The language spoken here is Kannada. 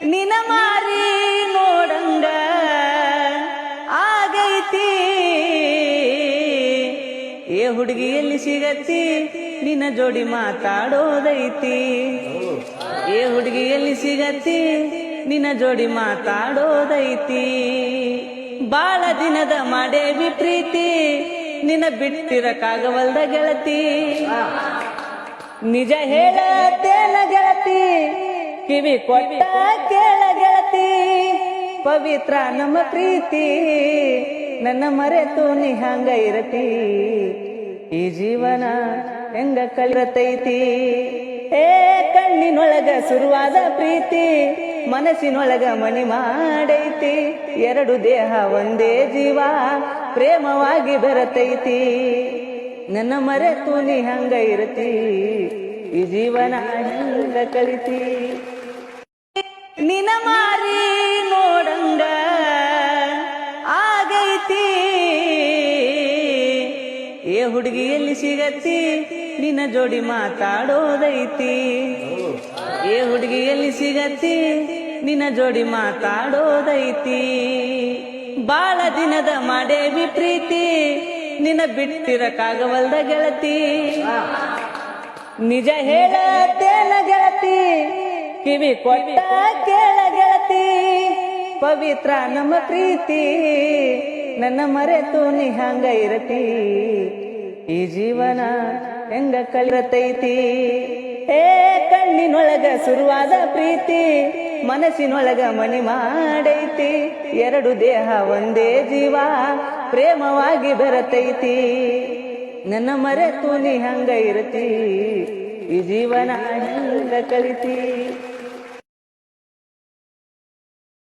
ನಿನ ಮಾರಿ ನೋಡಂಗ ಆಗೈತಿ. ಏ ಹುಡುಗಿ ಎಲ್ಲಿ ಸಿಗತ್ತಿ ನಿನ್ನ ಜೋಡಿ ಮಾತಾಡೋದೈತಿ. ಏ ಹುಡುಗಿ ಎಲ್ಲಿ ಸಿಗತ್ತಿ ನಿನ್ನ ಜೋಡಿ ಮಾತಾಡೋದೈತಿ. ಬಾಳ ದಿನದ ಮಾಡೇವಿ ಪ್ರೀತಿ ನಿನ್ನ ಬಿಟ್ಟಿರಕ್ಕಾಗವಲ್ದ ಗೆಳತಿ. ನಿಜ ಹೇಳತ್ತೇನ ಗೆಳತಿ ಕಿವಿ ಕೊಟ್ಟ ಕೇಳ ಗೆಳತಿ ಪವಿತ್ರ ನಮ್ಮ ಪ್ರೀತಿ, ನನ್ನ ಮರೆತು ನೀ ಹಂಗ ಇರತಿ. ಈ ಜೀವನ ಹೆಂಗ ಕಳಿರತೈತಿ? ಏ, ಕಣ್ಣಿನೊಳಗ ಶುರುವಾದ ಪ್ರೀತಿ, ಮನಸ್ಸಿನೊಳಗ ಮಣಿ ಮಾಡೈತಿ. ಎರಡು ದೇಹ ಒಂದೇ ಜೀವ, ಪ್ರೇಮವಾಗಿ ಬರತೈತಿ. ನನ್ನ ಮರೆತು ನೀ ಹಂಗ ಇರತಿ. ಈ ಜೀವನ ಹೆಂಗ ಕಲಿತಿ ನಿನ ಮಾರಿ ನೋಡಂಗ ಆಗೈತಿ. ಏ ಹುಡುಗಿ ಎಲ್ಲಿ ಸಿಗತ್ತಿ? ನಿನ್ನ ಜೋಡಿ ಮಾತಾಡೋದೈತಿ. ಏ ಹುಡುಗಿ ಎಲ್ಲಿ ಸಿಗತ್ತಿ? ನಿನ್ನ ಜೋಡಿ ಮಾತಾಡೋದೈತಿ. ಬಾಳ ದಿನದ ಮಾಡೇವಿ ಪ್ರೀತಿ. ನಿನ್ನ ಬಿಟ್ಟಿರಕ್ಕಾಗವಲ್ದ ಗೆಳತಿ. ನಿಜ ಹೇಳತ್ತೇನ ಕಿವಿ ಕೊಟ್ಟ ಕೇಳ ಗೆಳತಿ, ಪವಿತ್ರ ನಮ್ಮ ಪ್ರೀತಿ, ನನ್ನ ಮರೆತು ನೀ ಹಂಗ ಇರತಿ. ಈ ಜೀವನ ಹೆಂಗ ಕಲಿರತೈತಿ ಏ, ಕಣ್ಣಿನೊಳಗ ಶುರುವಾದ ಪ್ರೀತಿ, ಮನಸ್ಸಿನೊಳಗ ಮಣಿ ಮಾಡೈತಿ. ಎರಡು ದೇಹ ಒಂದೇ ಜೀವ, ಪ್ರೇಮವಾಗಿ ಬರತೈತಿ. ನನ್ನ ಮರೆತು ನೀ ಹಂಗ ಇರತಿ. ಈ ಜೀವನ ಹೆಂಗ ಕಲಿತಿ?